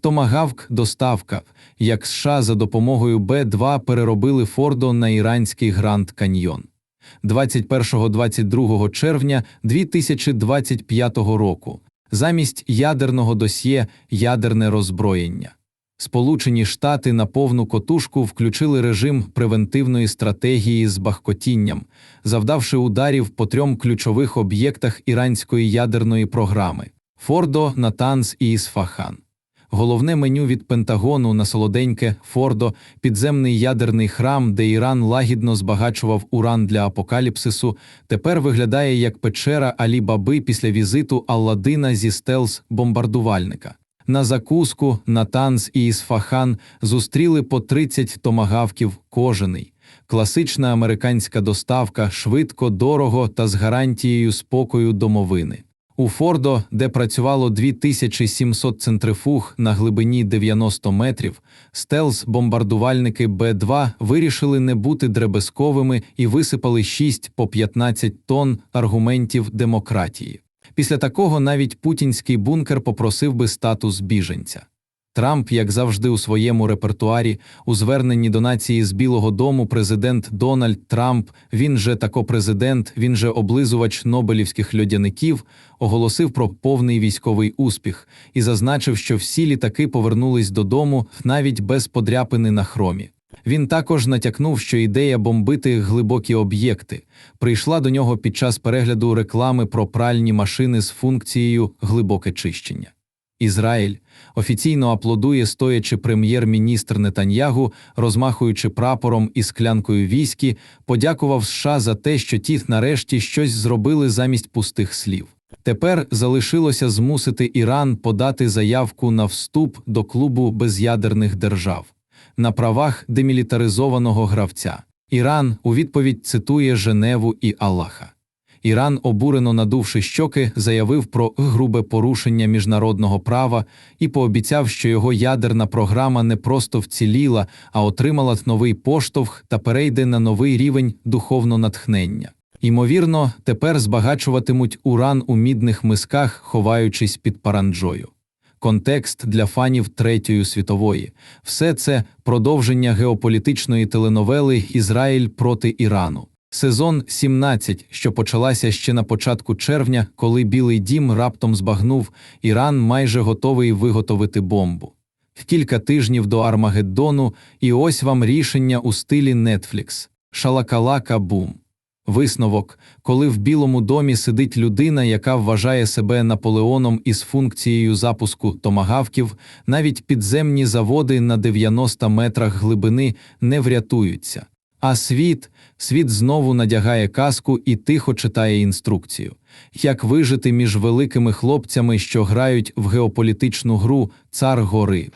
Томагавк доставка, як США за допомогою Б-2 переробили Фордо на іранський Гранд Каньйон. 21-22 червня 2025 року замість ядерного досьє ядерне роззброєння. Сполучені Штати на повну котушку включили режим превентивної стратегії з бахкотінням, завдавши ударів по трьом ключових об'єктах іранської ядерної програми Фордо, Натанс і Ісфахан. Головне меню від Пентагону на солоденьке Фордо, підземний ядерний храм, де Іран лагідно збагачував уран для апокаліпсису, тепер виглядає як печера Алі Баби після візиту Алладина зі стелс бомбардувальника. На закуску Натанс і Ісфахан зустріли по 30 томагавків кожений. Класична американська доставка швидко, дорого та з гарантією спокою домовини. У Фордо, де працювало 2700 центрифуг на глибині 90 метрів, стелс-бомбардувальники Б-2 вирішили не бути дребезковими і висипали 6 по 15 тонн аргументів демократії. Після такого навіть путінський бункер попросив би статус біженця. Трамп, як завжди, у своєму репертуарі, у зверненні до нації з Білого Дому, президент Дональд Трамп, він же тако президент, він же облизувач Нобелівських льодяників, оголосив про повний військовий успіх і зазначив, що всі літаки повернулись додому навіть без подряпини на хромі. Він також натякнув, що ідея бомбити глибокі об'єкти прийшла до нього під час перегляду реклами про пральні машини з функцією глибоке чищення. Ізраїль офіційно аплодує, стоячи прем'єр-міністр Нетаньягу, розмахуючи прапором і склянкою військи, подякував США за те, що ті нарешті щось зробили замість пустих слів. Тепер залишилося змусити Іран подати заявку на вступ до клубу без'ядерних держав на правах демілітаризованого гравця. Іран у відповідь цитує Женеву і Аллаха. Іран, обурено надувши щоки, заявив про грубе порушення міжнародного права і пообіцяв, що його ядерна програма не просто вціліла, а отримала новий поштовх та перейде на новий рівень духовного натхнення. Ймовірно, тепер збагачуватимуть уран у мідних мисках, ховаючись під паранджою. Контекст для фанів Третьої світової все це продовження геополітичної теленовели Ізраїль проти Ірану. Сезон 17, що почалася ще на початку червня, коли Білий дім раптом збагнув, Іран майже готовий виготовити бомбу. Кілька тижнів до Армагеддону, і ось вам рішення у стилі Netflix. Шалакалака бум. Висновок, коли в Білому домі сидить людина, яка вважає себе Наполеоном із функцією запуску томагавків, навіть підземні заводи на 90 метрах глибини не врятуються. А світ, світ знову надягає каску і тихо читає інструкцію. Як вижити між великими хлопцями, що грають в геополітичну гру Цар гори.